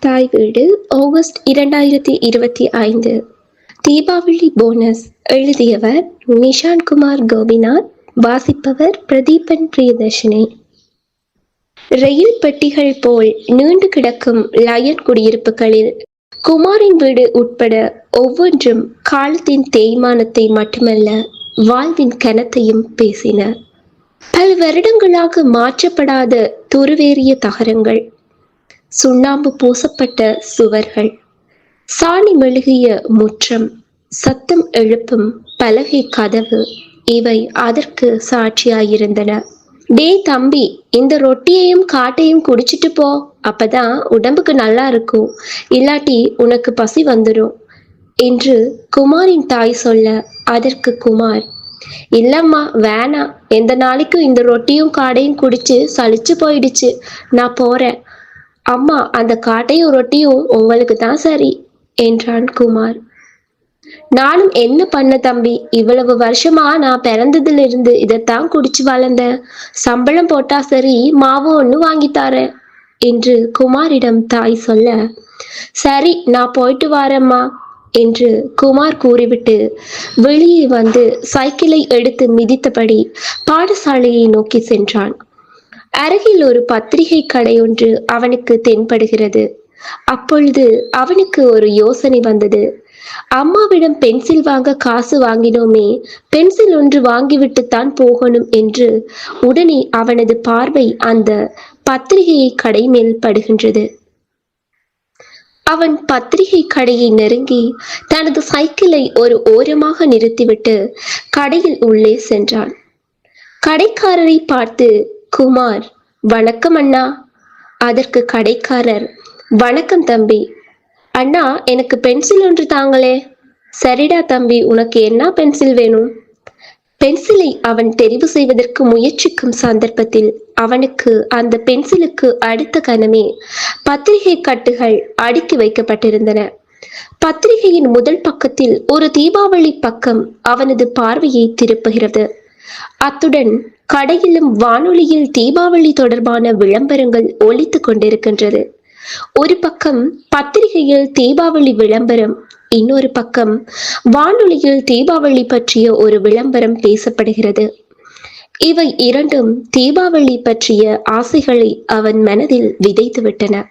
தாய் வீடு ஆகஸ்ட் இரண்டாயிரத்தி இருபத்தி ஐந்து. தீபாவளி போனஸ் எழுதியவர் நிஷாந்த் குமார் கோபிநாத் வாசிப்பவர் பிரதீபன் பிரியதர்ஷினி. ரயில் பெட்டிகள் போல் நீண்டு கிடக்கும் லயன் குடியிருப்புகளில் குமாரின் வீடு உட்பட ஒவ்வொன்றும் காலத்தின் தேய்மானத்தை மட்டுமல்ல வாழ்வின் கனத்தையும் பேசின. பல வருடங்களாக மாற்றப்படாத துருவேறிய தகரங்கள். சுண்ணாம்பு பூசப்பட்ட சுவர்கள். சாணி மெழுகிய முற்றம் சத்தம் எழுப்பும் பலகை கதவு இவை அதற்கு சாட்சியாயிருந்தன. டேய் தம்பி இந்த ரொட்டியையும் காட்டையும் குடிச்சிட்டு போ அப்பதான் உடம்புக்கு நல்லா இருக்கும். இல்லாட்டி உனக்கு பசி வந்துடும் என்று குமாரின் தாய் சொல்ல அதற்கு குமார் இல்லம்மா வேணாம். எந்த நாளைக்கும் இந்த ரொட்டியும் காடையும் குடிச்சு சளிச்சு போயிடுச்சு. நான் போறேன். அம்மா அந்த காட்டையும் ரொட்டியும் உங்களுக்கு தான் சரி என்றான் குமார். நானும் என்ன பண்ண தம்பி இவ்வளவு வருஷமா நான் பிறந்ததுல இருந்து இதைத்தான் குடிச்சு வளர்ந்தேன் சம்பளம் போட்டா சரி மாவு ஒண்ணு வாங்கித்தார தரேன் என்று குமாரிடம் தாய் சொல்ல. சரி நான் போயிட்டு வாரேம்மா என்று குமார் கூறிவிட்டு வெளியே வந்து சைக்கிளை எடுத்து மிதித்தபடி பாடசாலையை நோக்கி சென்றான். அருகில் ஒரு பத்திரிகை கடை ஒன்று அவனுக்கு தென்படுகிறது. அப்பொழுது அவனுக்கு ஒரு யோசனை வந்தது. அம்மாவிடம் பென்சில் வாங்க காசு வாங்கினோமே பென்சில் ஒன்று வாங்கிவிட்டுத்தான் போகணும் என்று உடனே அவனது பார்வை அந்த பத்திரிகையை கடை மேல் படுகின்றது. அவன் பத்திரிகை கடையை நெருங்கி தனது சைக்கிளை ஒரு ஓரமாக நிறுத்திவிட்டு கடையில் உள்ளே சென்றான். கடைக்காரரை பார்த்து குமார் வணக்கம் அண்ணா. அதற்கு கடைக்காரர் வணக்கம் தம்பி. அண்ணா எனக்கு பென்சில் ஒன்று தாங்களே. சரிடா தம்பி உனக்கு என்ன பென்சில் வேணும்? பென்சிலை அவன் தெரிவு செய்வதற்கு முயற்சிக்கும் சந்தர்ப்பத்தில் அவனுக்கு அந்த பென்சிலுக்கு அடுத்த கணமே பத்திரிகை கட்டுகள் அடுக்கி வைக்கப்பட்டிருந்தன. பத்திரிகையின் முதல் பக்கத்தில் ஒரு தீபாவளி பக்கம் அவனது பார்வையை திருப்புகிறது. அத்துடன் கடையிலும் வானொலியில் தீபாவளி தொடர்பான விளம்பரங்கள் ஒலித்துக் கொண்டிருக்கின்றது. ஒரு பக்கம் பத்திரிகையில் தீபாவளி விளம்பரம் இன்னொரு பக்கம் வானொலியில் தீபாவளி பற்றிய ஒரு விளம்பரம் பேசப்படுகிறது. இவை இரண்டும் தீபாவளி பற்றிய ஆசைகளை அவன் மனதில் விதைத்து விட்டன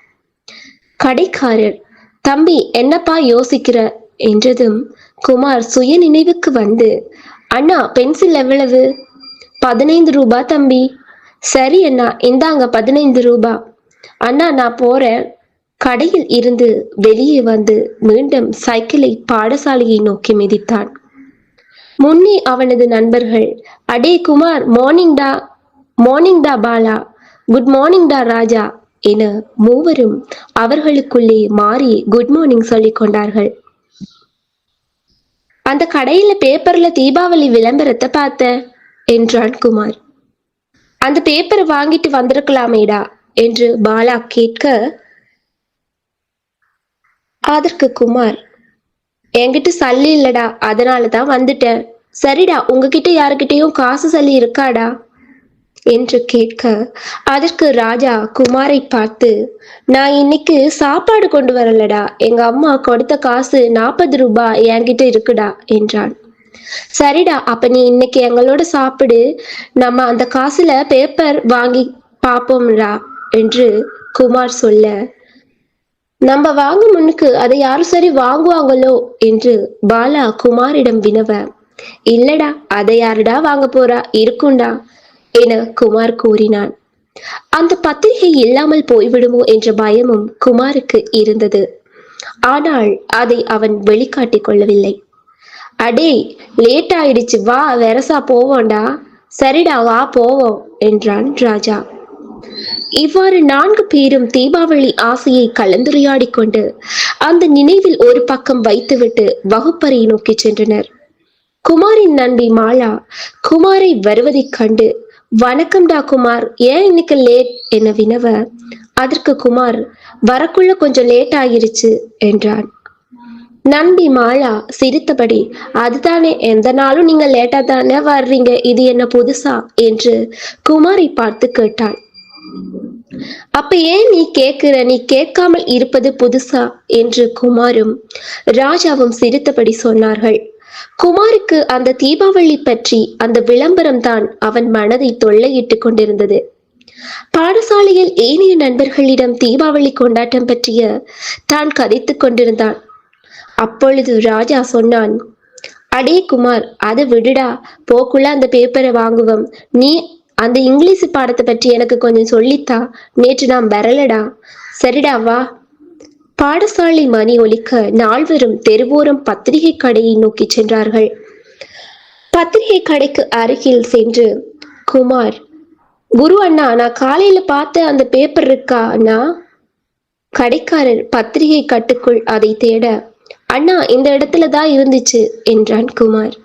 கடைக்காரர் தம்பி என்னப்பா யோசிக்கிற? என்றதும் குமார் சுய நினைவுக்கு வந்து அண்ணா பென்சில் எவ்வளவு? பதினைந்து ரூபா தம்பி. சரி அண்ணா. இந்தாங்க பதினைந்து ரூபா. அண்ணா நான் போறேன். கடையில் இருந்து வெளியே வந்து மீண்டும் சைக்கிளை பாடசாலையை நோக்கி மிதித்தான். முன்னே அவனது நண்பர்கள் அடே குமார் மார்னிங் டா? மார்னிங் டா பாலா? குட் மார்னிங் டா ராஜா? என மூவரும் அவர்களுக்குள்ளே மாறி குட் மார்னிங் சொல்லிக் கொண்டார்கள். அந்த கடையில பேப்பர்ல தீபாவளி விளம்பரத்தை பார்த்தேன் என்றான் குமார். அந்த பேப்பரை வாங்கிட்டு வந்திருக்கலாமேடா என்று பாலா கேட்க அதற்கு குமார் என்கிட்ட சல்லி இல்லடா அதனால தான் வந்துட்டேன். சரிடா உங்ககிட்ட யாருக்கிட்டேயும் காசு சல்லி இருக்காடா? என்று கேட்க அதற்கு ராஜா குமாரை பார்த்து நான் இன்னைக்கு சாப்பாடு கொண்டு வரலடா. எங்க அம்மா கொடுத்த காசு நாற்பது ரூபாய் என்கிட்ட இருக்குடா என்றான். சரிடா அப்ப நீ இன்னைக்கு எங்களோட சாப்பிடு. நம்ம அந்த காசுல பேப்பர் வாங்கி பார்ப்போம்டா என்று குமார் சொல்ல நம்ம வாங்கும் முன்னுக்கு அதை யாரும் சரி வாங்குவாங்களோ? என்று பாலா குமாரிடம் வினவ இல்லடா அதை யாருடா வாங்க போறா? இருக்கும்டா. என குமார் கூறினான். அந்த பத்திரிகை இல்லாமல் போய்விடுமோ என்ற பயமும் குமாருக்கு இருந்தது. ஆனால் அதை அவன் வெளிக்காட்டிக் கொள்ளவில்லை. அடே லேட் ஆயிடுச்சு. வா வெரசா போவோம்டா. சரிடா வா போவோம் என்றான் ராஜா. இவ்வாறு நான்கு பேரும் தீபாவளி ஆசையை கலந்துரையாடி கொண்டு அந்த நினைவில் ஒரு பக்கம் வைத்துவிட்டு வகுப்பறையை நோக்கி சென்றனர். குமாரின் நண்பி மாலா குமாரை வருவதைக் கண்டு வணக்கம்டா குமார். ஏன் இன்னைக்கு லேட் என வினவ? அதற்கு குமார் வரக்குள்ள கொஞ்சம் லேட் ஆகிருச்சு என்றான். நம்பி மாலா சிரித்தபடி. அதுதானே எந்த நாளும் நீங்க லேட்டா தானே வர்றீங்க? இது என்ன புதுசா? என்று குமாரை பார்த்து கேட்டாள். அப்ப ஏன் நீ கேட்கிற நீ கேட்காமல் இருப்பது புதுசா? என்று குமாரும் ராஜாவும் சிரித்தபடி சொன்னார்கள். குமாருக்கு அந்த தீபாவளி பற்றி அந்த விளம்பரம் தான் அவன் மனதை தொல்லையிட்டுக் கொண்டிருந்தது. பாடசாலையில் ஏனைய நண்பர்களிடம் தீபாவளி கொண்டாட்டம் பற்றிய தான் கதைத்துக் கொண்டிருந்தான். அப்பொழுது ராஜா சொன்னான் அடே குமார் அதை விடுடா. போக்குள்ள அந்த பேப்பரை வாங்குவோம். நீ அந்த இங்கிலீஷ் பாடத்தை பற்றி எனக்கு கொஞ்சம் சொல்லித்தா. நேற்று நான் வரலடா. சரிடா வா. பாடசாலை மணி ஒலிக்க நால்வரும் தெருவோரம் பத்திரிகை கடையை நோக்கி சென்றார்கள். பத்திரிகை கடைக்கு அருகில் சென்று குமார் குரு அண்ணா நான் காலையில பார்த்த அந்த பேப்பர் இருக்கா அண்ணா? கடைக்காரர் பத்திரிகை கட்டுக்குள் அதை தேட அண்ணா இந்த இடத்துல தான் இருந்துச்சு என்றான் குமார்.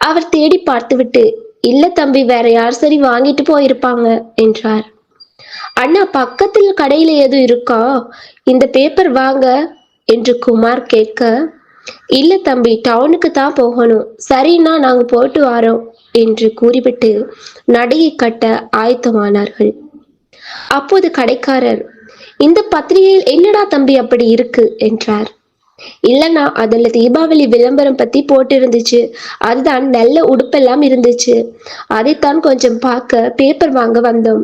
அவர் தேடி பார்த்துவிட்டு இல்ல தம்பி வேற யார் சரி வாங்கிட்டு போயிருப்பாங்க என்றார். அண்ணா பக்கத்தில் கடையில எதுவும் இருக்கா? இந்த பேப்பர் வாங்க என்று குமார் கேட்க இல்ல தம்பி டவுனுக்கு தான் போகணும். சரிண்ணா நாங்க போட்டு வரோம் என்று கூறிவிட்டு நடையை கட்ட ஆயத்தமானார்கள். அப்போது கடைக்காரர் இந்த பத்திரிகையில் என்னடா தம்பி அப்படி இருக்கு? என்றார். இல்லனா அதுல தீபாவளி விளம்பரம் பத்தி போட்டிருந்துச்சு. அதுதான் நல்ல உடுப்பெல்லாம் இருந்துச்சு. அதைத்தான் கொஞ்சம் பார்க்க பேப்பர் வாங்க வந்தோம்.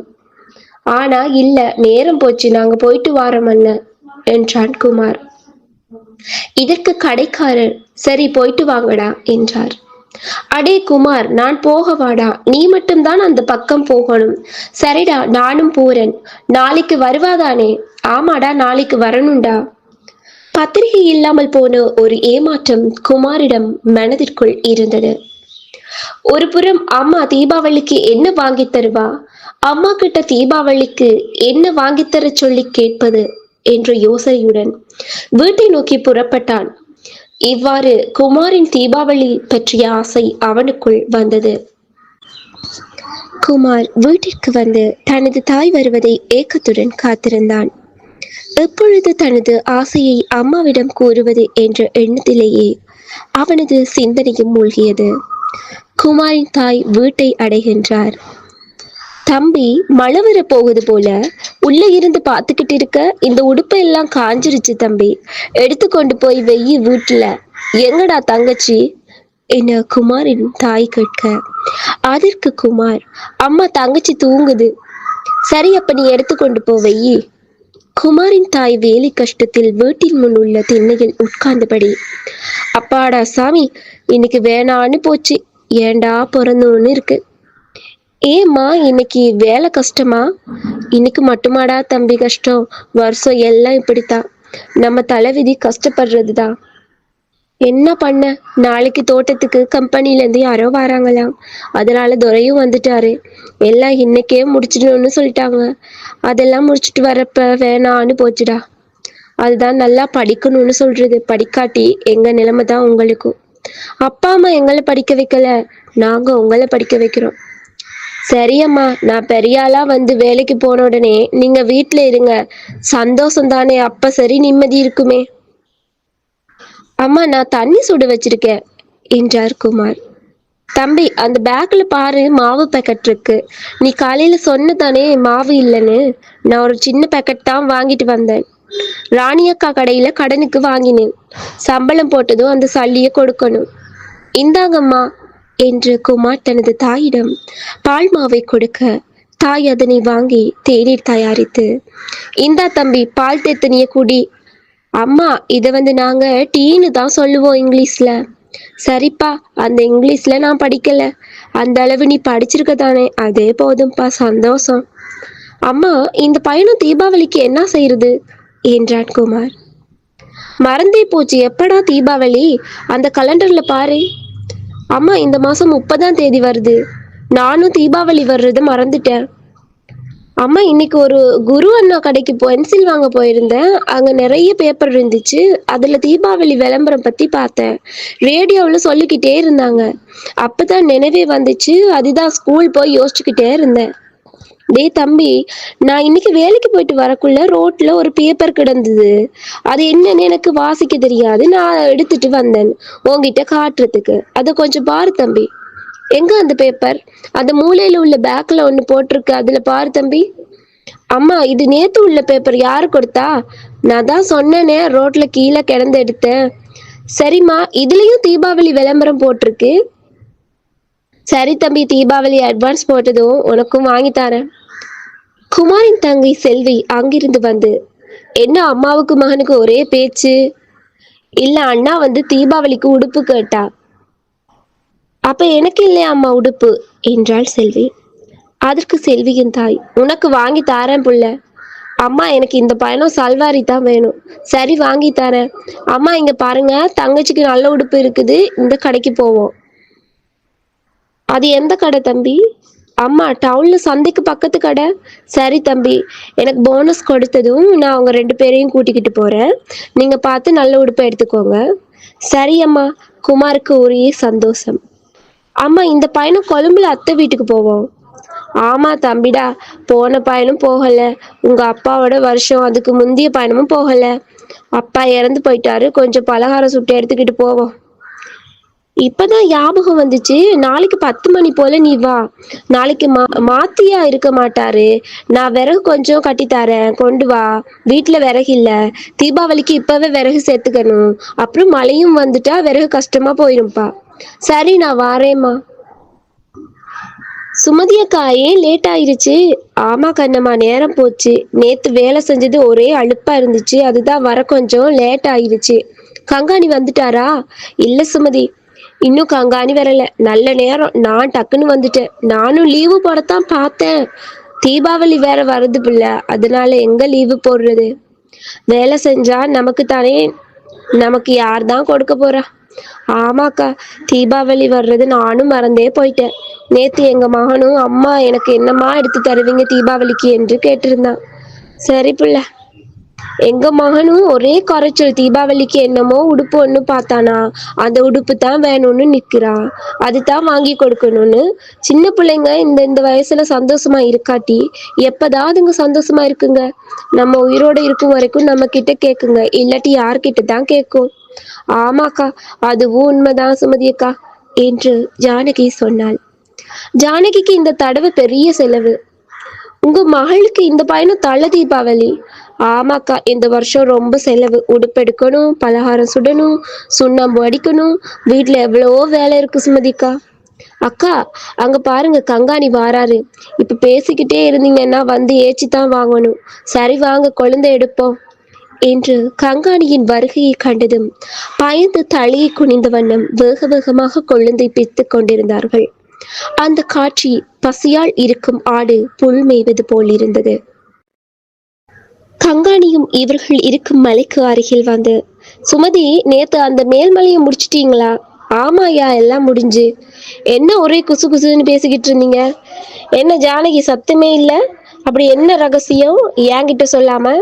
ஆனா இல்ல நேரம் போச்சு நாங்க போயிட்டு வாரோம் அண்ணன் என்றான் குமார். இதற்கு கடைக்காரர் சரி போயிட்டு வாங்கடா என்றார். அடே குமார் நான் போக வாடா நீ மட்டும்தான் அந்த பக்கம் போகணும். சரிடா நானும் போறேன். நாளைக்கு வருவாதானே? ஆமாடா நாளைக்கு வரணும்டா. பத்திரிகை இல்லாமல் போன ஒரு ஏமாற்றம் குமாரிடம் மனதிற்குள் இருந்தது. ஒரு புறம் அம்மா தீபாவளிக்கு என்ன வாங்கி தருவா? அம்மா கிட்ட தீபாவளிக்கு என்ன வாங்கித்தர சொல்லி கேட்பது என்ற யோசனையுடன் வீட்டை நோக்கி புறப்பட்டான். இவ்வாறு குமாரின் தீபாவளி பற்றிய ஆசை அவனுக்குள் வந்தது. குமார் வீட்டிற்கு வந்து தனது தாய் வருவதை ஏக்கத்துடன் காத்திருந்தான். எப்பொழுது தனது ஆசையை அம்மாவிடம் கூறுவது என்ற எண்ணத்திலேயே அவனது சிந்தனையும் மூழ்கியது. குமாரின் தாய் வீட்டை அடைகின்றார். தம்பி மழை வர போகுது போல உள்ள இருந்து பார்த்துக்கிட்டு இருக்க இந்த உடுப்பை எல்லாம் காஞ்சிருச்சு தம்பி. எடுத்து கொண்டு போய் வெயி வீட்டுல. எங்கடா தங்கச்சி? என குமாரின் தாய் கேட்க. அதற்கு குமார் அம்மா தங்கச்சி தூங்குது. சரி அப்ப நீ எடுத்து கொண்டு போ வெயி. குமாரின் தாய் வேலை கஷ்டத்தில் வீட்டின் முன் உள்ள திண்ணையில் உட்கார்ந்தபடி. அப்பாடா சாமி இன்னைக்கு வேணான்னு போச்சு. ஏண்டா பிறந்தோன்னு இருக்கு. ஏம்மா இன்னைக்கு வேலை கஷ்டமா? இன்னைக்கு மட்டுமாடா தம்பி கஷ்டம்? வருஷம் எல்லாம் இப்படித்தான். நம்ம தலைவிதி கஷ்டப்படுறது தான் என்ன பண்ண? நாளைக்கு தோட்டத்துக்கு கம்பெனில இருந்து யாரோ வராங்களாம். அதனால துரையும் வந்துட்டாரு. எல்லாம் இன்னைக்கே முடிச்சிடணும்னு சொல்லிட்டாங்க. அதெல்லாம் முடிச்சிட்டு வரப்ப வேணான்னு போச்சுடா. அதுதான் நல்லா படிக்கணும்னு சொல்றது. படிக்காட்டி எங்க நிலைமை தான் உங்களுக்கும். அப்பா அம்மா எங்களை படிக்க வைக்கல. நாங்க உங்களை படிக்க வைக்கிறோம். சரியம்மா நான் பெரியாளா வந்து வேலைக்கு போன உடனே நீங்க வீட்டுல இருங்க. சந்தோஷம் தானே அப்ப சரி நிம்மதி இருக்குமே. அம்மா நான் தண்ணி சுட வச்சிருக்கேன் என்றார் குமார். தம்பி அந்த பேக்ல பாரு மாவு பேக்கெட் இருக்கு. நீ காலையில சொன்ன தானே மாவு இல்லைன்னு. நான் ஒரு சின்ன பேக்கெட் தான் வாங்கிட்டு வந்தேன். ராணி அக்கா கடையில கடனுக்கு வாங்கினேன். சம்பளம் போட்டதும் அந்த சல்லிய கொடுக்கணும். இந்தாங்கம்மா என்று குமார் தனது தாயிடம் பால் மாவை கொடுக்க தாய் அதனை வாங்கி தேநீர் தயாரித்து இந்தா தம்பி பால் தேத்தனிய குடி. அம்மா இதை வந்து நாங்க டீன்னு தான் சொல்லுவோம் இங்கிலீஷ்ல. சரிப்பா அந்த இங்கிலீஷ்ல நான் படிக்கல. அந்த அளவு நீ படிச்சிருக்க தானே அதே போதும்பா சந்தோஷம். அம்மா இந்த பையனும் தீபாவளிக்கு என்ன செய்யறது என்றான் குமார். மறந்தே போச்சு எப்படா தீபாவளி? அந்த கலண்டர்ல பாரு. அம்மா இந்த மாசம் முப்பதாம் தேதி வருது. நானும் தீபாவளி வர்றதை மறந்துட்டேன். அம்மா இன்னைக்கு ஒரு குரு அண்ணா கடைக்கு பென்சில் வாங்க போயிருந்தேன். அங்க நிறைய பேப்பர் இருந்துச்சு. அதுல தீபாவளி விளம்பரம் பத்தி பார்த்தேன். ரேடியோவில் சொல்லிக்கிட்டே இருந்தாங்க. அப்பதான் நினைவே வந்துச்சு. அதுதான் ஸ்கூல் போய் யோசிச்சுக்கிட்டே இருந்தேன். டேய் தம்பி நான் இன்னைக்கு வேலைக்கு போயிட்டு வரக்குள்ள ரோட்ல ஒரு பேப்பர் கிடந்தது. அது என்னன்னு எனக்கு வாசிக்க தெரியாது. நான் எடுத்துட்டு வந்தேன் உங்ககிட்ட காட்டுறதுக்கு. அதை கொஞ்சம் பாரு தம்பி. எங்க அந்த பேப்பர் அந்த மூலையில உள்ள பேக்ல ஒண்ணு போட்டிருக்கு. அதுல பாரு தம்பி. அம்மா இது நேத்து உள்ள பேப்பர் யாரு கொடுத்தா? நான் தான் சொன்னேனே ரோட்ல கீழே கிடந்து எடுத்தேன். சரிம்மா இதுலயும் தீபாவளி விளம்பரம் போட்டிருக்கு. சரி தம்பி தீபாவளி அட்வான்ஸ் போட்டதும் உனக்கும் வாங்கி தரேன். குமாரின் தங்கை செல்வி அங்கிருந்து வந்து என்ன அம்மாவுக்கு மகனுக்கு ஒரே பேச்சு? இல்ல அண்ணா வந்து தீபாவளிக்கு உடுப்பு கேட்டா. அப்ப எனக்கு இல்லையா அம்மா உடுப்பு? என்றாள் செல்வி. அதற்கு செல்வியின் தாய். உனக்கு வாங்கி தாரேன் புள்ள. அம்மா எனக்கு இந்த பயணம் சல்வாரி தான் வேணும். சரி வாங்கி தரேன். அம்மா இங்க பாருங்க. தங்கச்சிக்கு நல்ல உடுப்பு இருக்குது. இந்த கடைக்கு போவோம். அது எந்த கடை தம்பி? அம்மா டவுன்ல சந்தைக்கு பக்கத்து கடை. சரி தம்பி எனக்கு போனஸ் கொடுத்ததும் நான் அவங்க ரெண்டு பேரையும் கூட்டிக்கிட்டு போறேன். நீங்க பார்த்து நல்ல உடுப்பை எடுத்துக்கோங்க. சரி அம்மா குமாருக்கு ஒரே சந்தோஷம். அம்மா இந்த பையனும் கொழும்புல அத்தை வீட்டுக்கு போவோம். ஆமா தம்பிடா போன பயணம் போகல. உங்க அப்பாவோட வருஷம் அதுக்கு முந்தைய பயணமும் போகல. அப்பா இறந்து போயிட்டாரு. கொஞ்சம் பலகாரம் சுட்டு எடுத்துக்கிட்டு போவோம். இப்பதான் ஞாபகம் வந்துச்சு. நாளைக்கு பத்து மணி போல நீ வா. நாளைக்கு மா மாத்தியா இருக்க மாட்டாரு. நான் விறகு கொஞ்சம் கட்டித்தரேன் கொண்டு வா. வீட்டுல விறகு இல்ல. தீபாவளிக்கு இப்பவே விறகு சேர்த்துக்கணும். அப்புறம் மழையும் வந்துட்டா விறகு கஷ்டமா போயிரும்பா. சரி நான் வாரேம்மா. சுமதி அக்கா ஏன் லேட் ஆயிருச்சு. ஆமா கண்ணம்மா நேரம் போச்சு. நேத்து வேலை செஞ்சது ஒரே அழுப்பா இருந்துச்சு. அதுதான் வர கொஞ்சம் லேட் ஆயிருச்சு. கங்காணி வந்துட்டாரா? இல்ல சுமதி. இன்னும் கங்காணி வரல. நல்ல நேரம். நான் டக்குன்னு வந்துட்டேன். நானும் லீவு போடத்தான் பார்த்தேன். தீபாவளி வேற வருது பிள்ள. அதனால எங்க லீவு போடுறது? வேலை செஞ்சா நமக்கு தானே நமக்கு யார் தான் கொடுக்க போறா? ஆமாக்கா தீபாவளி வர்றது நானும் மறந்தே போயிட்டேன். நேத்து எங்க மகனும் அம்மா எனக்கு என்னம்மா எடுத்து தருவீங்க தீபாவளிக்கு என்று கேட்டிருந்தான். சரி பிள்ளை. எங்க மகனும் ஒரே குறைச்சல் தீபாவளிக்கு என்னமோ உடுப்பு ஒண்ணு பார்த்தானா? அந்த உடுப்பு தான் வேணும்னு நிக்கிறா. அதுதான் வாங்கி கொடுக்கணும்னு. சின்ன பிள்ளைங்க இந்த இந்த வயசுல சந்தோஷமா இருக்காட்டி எப்பதாவதுங்க சந்தோஷமா இருக்குங்க. நம்ம உயிரோட இருக்கும் வரைக்கும் நம்ம கிட்ட கேக்குங்க. இல்லாட்டி யார்கிட்ட தான் கேட்கும் ஆமாக்கா அதுவும் உண்மைதான் சுமதியக்கா என்று ஜானகி சொன்னாள். ஜானகிக்கு இந்த தடவை பெரிய செலவு. உங்க மகளுக்கு இந்த பயணம் தள்ள தீபாவளி. ஆமாக்கா இந்த வருஷம் ரொம்ப செலவு. உடுப்பெடுக்கணும் பலகாரம் சுடணும் சுண்ணாம்பு அடிக்கணும். வீட்டுல எவ்வளவோ வேலை இருக்கு சுமதிக்கா. அக்கா அங்க பாருங்க கங்காணி வாராரு. இப்ப பேசிக்கிட்டே இருந்தீங்கன்னா வந்து ஏச்சி தான் வாங்கணும். சரி வாங்க குழந்தை எடுப்போம். என்று கங்காணியின் வருகையை கண்டதும் பயந்து தலையை குனிந்த வண்ணம் வேக வேகமாக கொழுந்தை பித்து கொண்டிருந்தார்கள். அந்த காட்சி பசியால் இருக்கும் ஆடு புல் மேய்வது போல் இருந்தது. கங்காணியும் இவர்கள் இருக்கும் மலைக்கு அருகில் வந்து சுமதி நேத்து அந்த மேல்மலையை முடிச்சிட்டீங்களா? ஆமாயா எல்லாம் முடிஞ்சு. என்ன ஒரே குசு குசுன்னு பேசிக்கிட்டு இருந்தீங்க? என்ன ஜானகி சத்தமே இல்லை? அப்படி என்ன ரகசியம்? என்கிட்ட சொல்லாம?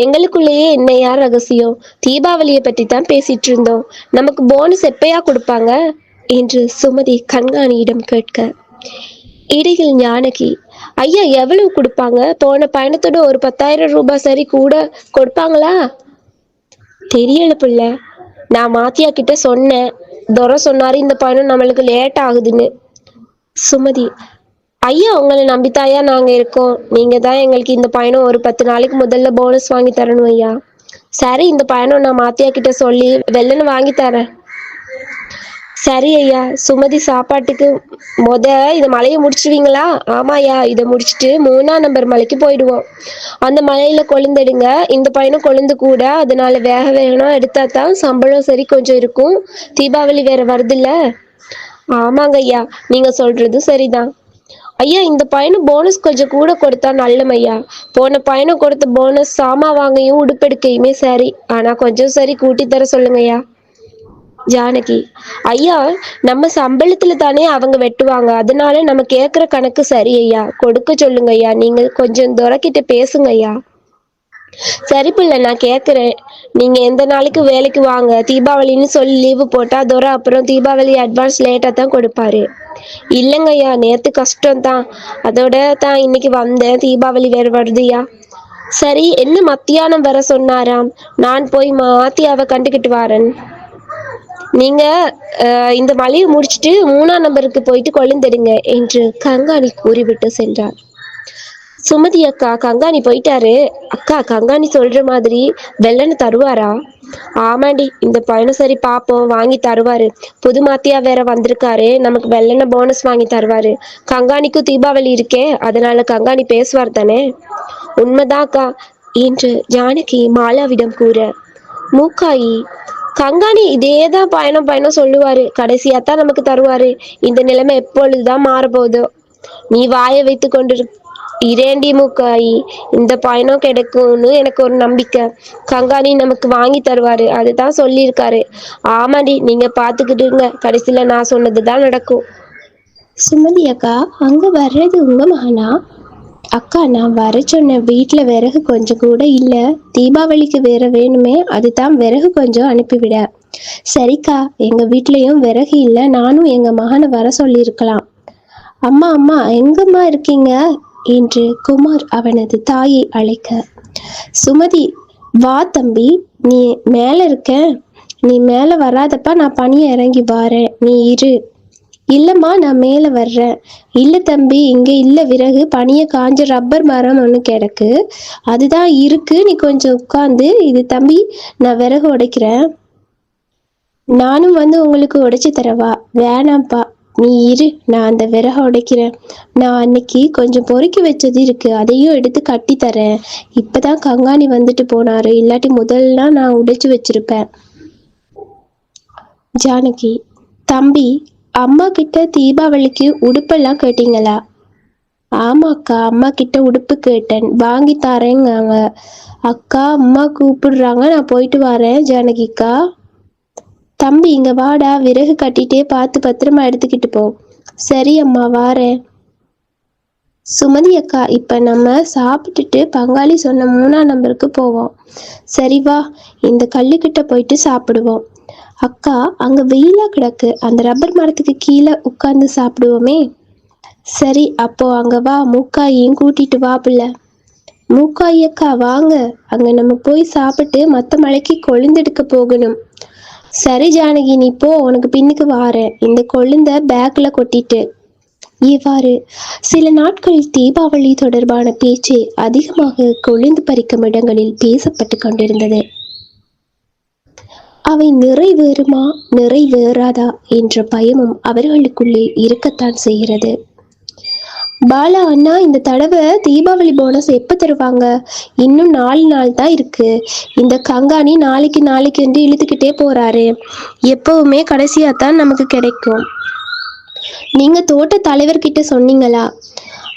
எங்களுக்குள்ளேயே என்ன யார் ரகசியம்? தீபாவளியை பற்றி தான் பேசிட்டு இருந்தோம். நமக்கு போனஸ் எப்பயா கொடுப்பாங்க? என்று சுமதி கண்காணியிடம் கேட்க. இடையில் ஞானகி ஐயா எவ்வளவு கொடுப்பாங்க? போன பயணத்தோட ஒரு பத்தாயிரம் ரூபாய் சரி கூட கொடுப்பாங்களா? தெரியல பிள்ளை. நான் மாத்தியா கிட்ட சொன்னேன். துரை சொன்னாரு இந்த பயணம் நம்மளுக்கு லேட் ஆகுதுன்னு. சுமதி ஐயா உங்களை நம்பித்தாயா நாங்க இருக்கோம். நீங்க தான் எங்களுக்கு இந்த பயணம் ஒரு பத்து நாளைக்கு முதல்ல போனஸ் வாங்கி தரணும் ஐயா. சரி இந்த பயணம் நான் மாத்தியா கிட்ட சொல்லி வெள்ளன்னு வாங்கி தரேன். சரி ஐயா சுமதி சாப்பாட்டுக்கு முத இந்த மலையை முடிச்சிடுவீங்களா ஆமாயா இதை முடிச்சுட்டு மூணாம் நம்பர் மலைக்கு போயிடுவோம். அந்த மலையில கொழுந்தெடுங்க. இந்த பையனும் கொழுந்து கூட அதனால வேக வேகணும் எடுத்தா தான் சம்பளம் சரி கொஞ்சம் இருக்கும். தீபாவளி வேற வருதுல்ல? ஆமாங்க ஐயா நீங்க சொல்றதும் சரிதான். ஐயா இந்த பையனும் போனஸ் கொஞ்சம் கூட கொடுத்தா நல்லம் ஐயா. போன பையனும் கொடுத்த போனஸ் சாமா வாங்கையும் உடுப்பெடுக்கையுமே சரி. ஆனா கொஞ்சம் சரி கூட்டி தர சொல்லுங்க ஐயா. ஜானகி ஐயா நம்ம சம்பளத்துல தானே அவங்க வெட்டுவாங்க. அதனால நம்ம கேக்குற கணக்கு சரி ஐயா. கொடுக்க சொல்லுங்க ஐயா. நீங்க கொஞ்சம் துறக்கிட்ட பேசுங்க ஐயா. சரி பிள்ளை நான் கேக்குறேன். நீங்க எந்த நாளைக்கு வேலைக்கு வாங்க? தீபாவளின்னு சொல்லி லீவு போட்டா துரை அப்புறம் தீபாவளி அட்வான்ஸ் லேட்டா தான் கொடுப்பாரு. இல்லைங்கய்யா நேத்து கஷ்டம் தான் அதோட தான் இன்னைக்கு வந்தேன். தீபாவளி வேற வருதுயா சரி என்ன மத்தியானம் வர சொன்னாராம்? நான் போய் மாத்தி அவ கண்டுகிட்டு வாரேன். நீங்க இந்த மலையை முடிச்சிட்டு மூணாம் நம்பருக்கு போயிட்டு கொழுந்தெடுங்க என்று கங்காணி கூறிவிட்டு சென்றார் சுமதி அக்கா கங்காணி போயிட்டாரு. அக்கா கங்காணி சொல்ற மாதிரி வெள்ளன்னு தருவாரா? ஆமாண்டி இந்த பையனும் சரி பாப்போம் வாங்கி தருவாரு. புது மாத்தியா வேற வந்திருக்காரு. நமக்கு வெள்ளன போனஸ் வாங்கி தருவாரு. கங்காணிக்கும் தீபாவளி இருக்கே அதனால கங்காணி பேசுவார் தானே? உண்மைதான் அக்கா என்று ஜானகி மாலாவிடம் கூற மூக்காயி கங்காணி இதேதான் பயணம் பயணம் சொல்லுவாரு. கடைசியா தான் நமக்கு தருவாரு. இந்த நிலைமை எப்பொழுதுதான் மாறப்போகுதோ. நீ வாயை வைத்து கொண்டிரு இரேண்டி மூக்காயி இந்த பயணம் கிடைக்கும்னு எனக்கு ஒரு நம்பிக்கை. கங்காணி நமக்கு வாங்கி தருவாரு. அதுதான் சொல்லியிருக்காரு. ஆமாடி நீங்க பாத்துக்கிட்டுங்க கடைசியில நான் சொன்னதுதான் நடக்கும். சுமதி அக்கா அங்க வர்றது உங்க மகனா? அக்கா நான் வர சொன்ன வீட்டில் விறகு கொஞ்சம் கூட இல்லை. தீபாவளிக்கு வேற வேணுமே அதுதான் விறகு கொஞ்சம் அனுப்பிவிட. சரிக்கா எங்கள் வீட்லேயும் விறகு இல்லை. நானும் எங்கள் மகனை வர சொல்லியிருக்கலாம். அம்மா அம்மா எங்கம்மா இருக்கீங்க? என்று குமார் அவனது தாயை அழைக்க. சுமதி வா தம்பி நீ மேலே இருக்க. நீ மேலே வராதப்பா நான் பணியை இறங்கி வாரேன். நீ இரு. இல்லைம்மா நான் மேலே வர்றேன். இல்லை தம்பி இங்கே இல்லை விறகு பனியை காஞ்ச ரப்பர் மரம் ஒன்று கிடக்கு. அதுதான் இருக்கு நீ கொஞ்சம் உட்காந்து இது தம்பி நான் விறகு உடைக்கிறேன். நானும் வந்து உங்களுக்கு உடைச்சு தரவா? வேணாம்ப்பா நீ இரு நான் அந்த விறகை உடைக்கிறேன். நான் அன்னைக்கு கொஞ்சம் பொறுக்கி வச்சது இருக்கு அதையும் எடுத்து கட்டி தரேன். இப்பதான் கங்காணி வந்துட்டு போனாரு இல்லாட்டி முதல்லாம் நான் உடைச்சு வச்சிருப்பேன். ஜானகி தம்பி அம்மா கிட்ட தீபாவளிக்கு உடுப்பெல்லாம் கேட்டீங்களா? ஆமாக்கா அம்மா கிட்ட உடுப்பு கேட்டேன். வாங்கி தரேங்காங்க அக்கா அம்மா கூப்பிடுறாங்க. நான் போயிட்டு வரேன் ஜானகிக்கா. தம்பி இங்க வாடா. விறகு கட்டிட்டே பார்த்து பத்திரமா எடுத்துக்கிட்டு போ. சரி அம்மா வாரேன். சுமதி அக்கா இப்ப நம்ம சாப்பிட்டுட்டு பங்காளி சொன்ன மூணாம் நம்பருக்கு போவோம். சரி வா. இந்த கல்லுக்கிட்ட போயிட்டு சாப்பிடுவோம். அக்கா அங்க வெயிலா கிடக்கு. அந்த ரப்பர் மரத்துக்கு கீழே உட்கார்ந்து சாப்பிடுவோமே. சரி அப்போ அங்க வா மூக்காயையும் கூட்டிட்டு வா பிள்ளை. மூக்காயி அக்கா வாங்க. அங்க நம்ம போய் சாப்பிட்டு மத்த மலைக்கு கொழுந்தெடுக்க போகணும். சரி ஜானகி நீ போ உனக்கு பின்னுக்கு வாரேன். இந்த கொழுந்த பேக்ல கொட்டிட்டு. இவ்வாறு சில நாட்களில் தீபாவளி தொடர்பான பேச்சு அதிகமாக கொழுந்து பறிக்கும் இடங்களில் பேசப்பட்டு கொண்டிருந்தது. அவை நிறைவேறுமா? நிறைவேறாதா? என்ற பயமும் அவர்களுக்குள்ளே இருக்கத்தான் செய்கிறது. பாலா அண்ணா இந்த தடவை தீபாவளி போனஸ் எப்போ தருவாங்க? இன்னும் நாலு நாள் தான் இருக்கு. இந்த கங்காணி நாளைக்கு நாளைக்கு என்று இழுத்துக்கிட்டே போறாரு. எப்பவுமே கடைசியாக தான் நமக்கு கிடைக்கும். நீங்க தோட்ட தலைவர்கிட்ட சொன்னீங்களா?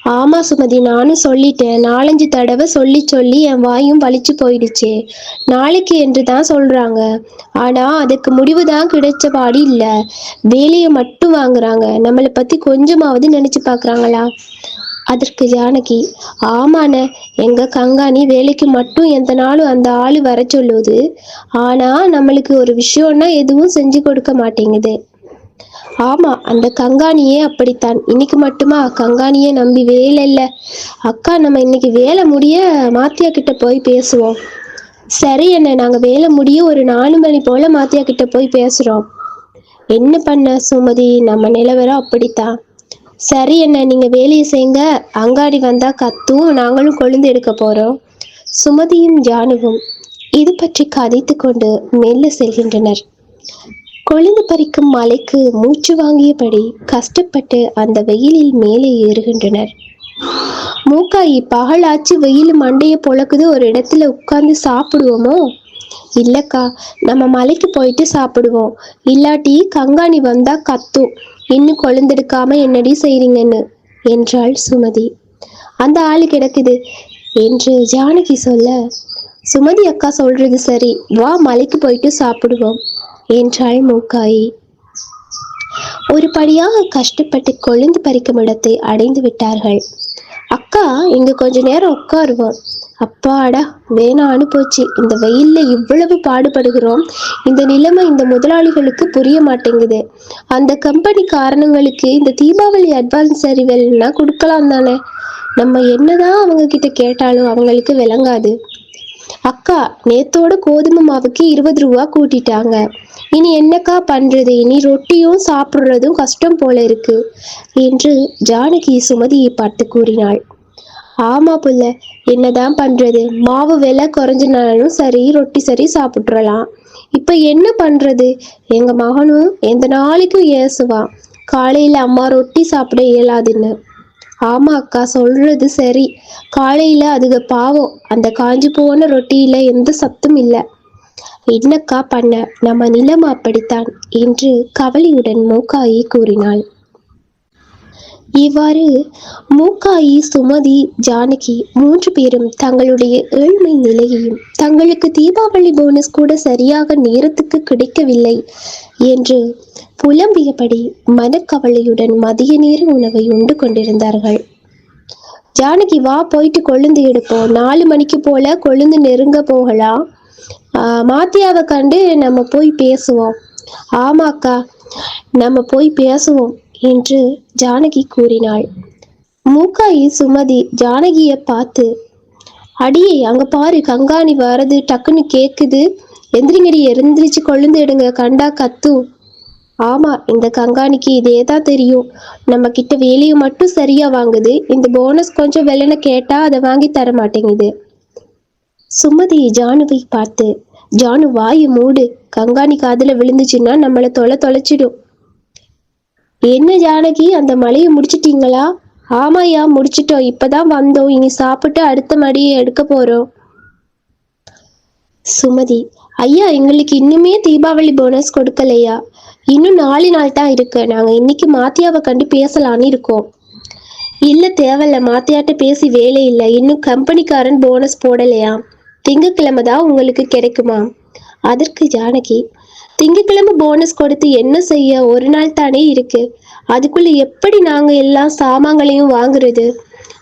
ஆமா சுமதி நானும் சொல்லிட்டேன். நாலஞ்சு தடவை சொல்லி சொல்லி என் வாயும் வலிச்சு போயிடுச்சு. நாளைக்கு என்று தான் சொல்றாங்க. ஆனா அதுக்கு முடிவு தான் கிடைச்ச பாடு இல்ல. வேலையை மட்டும் வாங்குறாங்க. நம்மளை பத்தி கொஞ்சமாவது நினைச்சு பாக்குறாங்களா அதற்கு ஜானகி ஆமான எங்க கங்காணி வேலைக்கு மட்டும் எந்த நாளும் அந்த ஆளு வர சொல்லுது. ஆனா நம்மளுக்கு ஒரு விஷயம்னா எதுவும் செஞ்சு கொடுக்க மாட்டேங்குது. ஆமா அந்த கங்காணியே அப்படித்தான். இன்னைக்கு மட்டுமா? கங்காணியே நம்பி வேலை இல்ல. அக்கா நம்ம இன்னைக்கு வேலை முடிய மாத்தியா கிட்ட போய் பேசுவோம். சரி என்ன நாங்க வேலை முடிய ஒரு நாலு மணி போல மாத்தியா கிட்ட போய் பேசுறோம். என்ன பண்ண சுமதி? நம்ம நிலவரம் அப்படித்தான். சரி என்ன நீங்க வேலையை செய்யுங்க. அங்காடி வந்தா கத்தும் நாங்களும் கொழுந்து எடுக்க போறோம். சுமதியும் ஜானுவும் இது பற்றி கதைத்து கொண்டு மெல்ல செல்கின்றனர். கொழுந்து பறிக்கும் மலைக்கு மூச்சு வாங்கியபடி கஷ்டப்பட்டு அந்த வெயிலில் மேலே ஏறுகின்றனர். மூக்காயி பகலாச்சு வெயில் மண்டைய பொழக்குது ஒரு இடத்துல உட்கார்ந்து சாப்பிடுவோமோ? இல்லக்கா நம்ம மலைக்கு போயிட்டு சாப்பிடுவோம். இல்லாட்டி கங்காணி வந்தா கத்தும் இன்னும் கொழுந்தெடுக்காம என்னடி செய்றீங்கன்னு என்றாள் சுமதி. அந்த ஆளு கிடக்குது. என்று ஜானகி சொல்ல சுமதி அக்கா சொல்றது சரி. வா மலைக்கு போயிட்டு சாப்பிடுவோம். என்றாள் மூக்காயி. ஒரு படியாக கஷ்டப்பட்டு கொழுந்து பறிக்கும் இடத்தை அடைந்து விட்டார்கள். அக்கா இங்க கொஞ்ச நேரம் உட்காருவோம். அப்பாடா வேணான்னு போச்சு. இந்த வெயில்ல இவ்வளவு பாடுபடுகிறோம். இந்த நிலைமை இந்த முதலாளிகளுக்கு புரிய மாட்டேங்குது. அந்த கம்பெனி காரணங்களுக்கு இந்த தீபாவளி அட்வான்ஸ் அறிவல்னா கொடுக்கலாம் தானே? நம்ம என்னதான் அவங்க கிட்ட கேட்டாலும் அவங்களுக்கு விளங்காது. அக்கா நேத்தோட கோதுமை மாவுக்கு இருபது ரூபா கூட்டிட்டாங்க. இனி என்னக்கா பண்றது? இனி ரொட்டியும் சாப்பிடுறதும் கஷ்டம் போல இருக்கு என்று ஜானகி சுமதியை பார்த்து கூறினாள். ஆமா புள்ள என்னதான் பண்றது? மாவு விலை குறைஞ்சனாலும் சரி ரொட்டி சரி சாப்பிட்றலாம் இப்ப என்ன பண்றது? எங்க மகனும் எந்த நாளைக்கும் ஏசுவான் காலையில அம்மா ரொட்டி சாப்பிட இயலாதுன்னு. ஆமா அக்கா சொல்றது சரி. காலையில அதுக பாவம். அந்த காஞ்சு போன ரொட்டியில எந்த சத்தும் இல்லை. என்னக்கா பண்ண? நம்ம நிலம் அப்படித்தான் என்று கவலையுடன் மூக்காயி கூறினாள். இவ்வாறு மூக்காயி சுமதி ஜானகி மூன்று பேரும் தங்களுடைய ஏழ்மை நிலையையும் தங்களுக்கு தீபாவளி போனஸ் கூட சரியாக நேரத்துக்கு கிடைக்கவில்லை என்று புலம்பியபடி மனக்கவலையுடன் மதிய நேர உணவை உண்டு கொண்டிருந்தார்கள். ஜானகி வா போயிட்டு கொழுந்து எடுப்போம். நாலு மணிக்கு போல கொழுந்து நெருங்க போகலாம் மாத்தியாவை கண்டு நம்ம போய் பேசுவோம். ஆமாக்கா நம்ம போய் பேசுவோம் என்று ஜானகி கூறினாள். மூக்காயி சுமதி ஜானகியை பார்த்து அடியே அங்க பாரு கங்காணி வரது டக்குன்னு கேக்குது. எந்திரிங்கடி எந்திரிச்சு கொழுந்து எடுங்க கண்டா கத்தும் ஆமா இந்த கங்காணிக்கு இதே தான் தெரியும். நம்ம கிட்ட வேலையை மட்டும் சரியா வாங்குது. இந்த போனஸ் கொஞ்சம் வெள்ளன கேட்டா அதை வாங்கி தர மாட்டேங்குது சுமதி ஜானுவை பார்த்து ஜானு வாய் மூடு. கங்காணி காதுல விழுந்துச்சுன்னா நம்மளை தொலை தொலைச்சிடும். என்ன ஜானகி அந்த மலையை முடிச்சிட்டீங்களா? ஆமாயா முடிச்சிட்டோம். இப்பதான் வந்தோம். இனி சாப்பிட்டு அடுத்த மடியை எடுக்க போறோம். சுமதி ஐயா எங்களுக்கு இன்னுமே தீபாவளி போனஸ் கொடுக்கலையா? இன்னும் நாலு நாள் தான் இருக்கு. நாங்க இன்னைக்கு மாத்தியாவை கண்டு பேசலான்னு இருக்கோம். இல்ல தேவையில்ல. மாத்தியாட்ட பேசி வேலை இல்லை. இன்னும் கம்பெனிக்காரன் போனஸ் போடலையா திங்கக்கிழமை தான் உங்களுக்கு கிடைக்குமா? அதற்கு ஜானகி திங்கக்கிழமை போனஸ் கொடுத்து என்ன செய்ய? ஒரு நாள் தானே இருக்கு. அதுக்குள்ள எப்படி நாங்க எல்லா சாமான்களையும் வாங்குறது?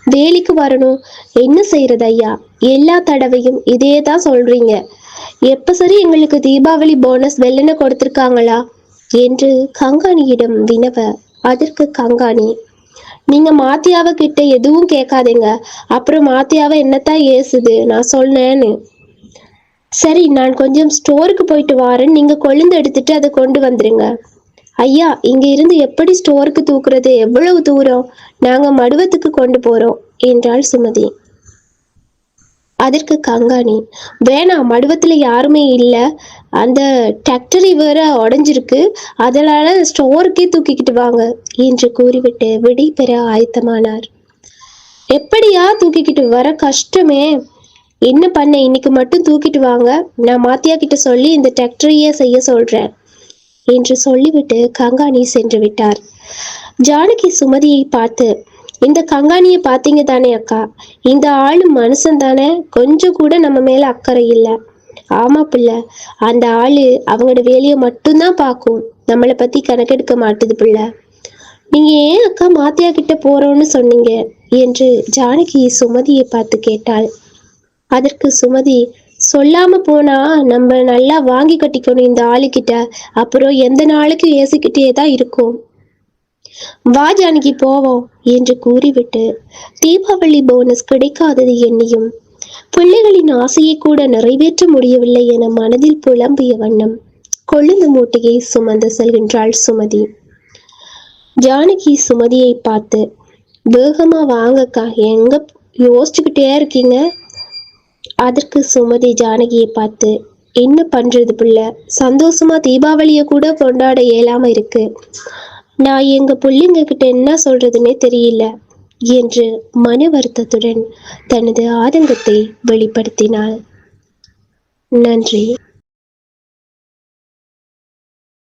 வேலைக்கு வரணும். என்ன செய்யறது ஐயா? எல்லா தடவையும் இதே தான் சொல்றீங்க. எப்ப சரி எங்களுக்கு தீபாவளி போனஸ் வெள்ளன கொடுத்திருக்காங்களா? என்று கங்காணியிடம் வினவ அதற்கு கங்காணி நீங்க மாத்தியாவ கிட்ட எதுவும் கேட்காதீங்க. அப்புறம் மாத்தியாவ என்னத்தான் ஏசுது? நான் சொன்னேன்னு சரி நான் கொஞ்சம் ஸ்டோருக்கு போயிட்டு வரேன். நீங்க கொழுந்து எடுத்துட்டு அதை கொண்டு வந்துருங்க. ஐயா இங்க இருந்து எப்படி ஸ்டோருக்கு தூக்குறது? எவ்வளவு தூரம்? நாங்க மடுவத்துக்கு கொண்டு போறோம் என்றாள் சுமதி. அதற்கு கங்காணி. வேணாம் மடுவத்தில் யாருமே இல்லை. அந்த டிராக்டரி வேற உடஞ்சிருக்கு அதனால ஸ்டோருக்கே தூக்கிக்கிட்டு வாங்க என்று கூறிவிட்டு விடை பெற ஆயத்தமானார். எப்படியா தூக்கிக்கிட்டு வர கஷ்டமே? என்ன பண்ண இன்னைக்கு மட்டும் தூக்கிட்டு வாங்க. நான் மாத்தியா கிட்ட சொல்லி இந்த டிராக்டரையே செய்ய சொல்றேன் என்று சொல்லிவிட்டு கங்காணி சென்று விட்டார். ஜானகி சுமதியை பார்த்து இந்த கங்காணியை பார்த்தீங்க தானே அக்கா? இந்த ஆளு மனுஷன் தானே? கொஞ்சம் கூட நம்ம மேல அக்கறை இல்லை. ஆமா பிள்ளை அந்த ஆளு அவங்களோட வேலையை மட்டும்தான் பார்க்கும். நம்மளை பத்தி கணக்கெடுக்க மாட்டுது பிள்ளை. நீங்க ஏன் அக்கா மாத்தியா கிட்ட போறோம்னு சொன்னீங்க? என்று ஜானகி சுமதியை பார்த்து கேட்டாள். அதற்கு சுமதி சொல்லாம போனா நம்ம நல்லா வாங்கி கட்டிக்கணும் இந்த ஆளுகிட்ட. அப்புறம் எந்த நாளைக்கும் ஏசிக்கிட்டே தான் இருக்கும். வா ஜானகி போவோம் என்று கூறிவிட்டு தீபாவளி போனஸ் கிடைக்காதது எண்ணியும் பிள்ளைகளின் ஆசையை கூட நிறைவேற்ற முடியவில்லை என மனதில் புலம்பிய வண்ணம் கொழுந்து மூட்டையை சுமந்து செல்கின்றாள் சுமதி. ஜானகி சுமதியை பார்த்து வேகமா வாங்கக்கா எங்க யோசிச்சுக்கிட்டே இருக்கீங்க? அதற்கு சுமதி ஜானகியை பார்த்து என்ன பண்றது பிள்ளை? சந்தோஷமா தீபாவளியை கூட கொண்டாட இயலாம இருக்கு. நான் எங்க பிள்ளைங்க கிட்ட என்ன சொல்றதுன்னே தெரியல என்று மன வருத்தத்துடன் தனது ஆதங்கத்தை வெளிப்படுத்தினாள். நன்றி.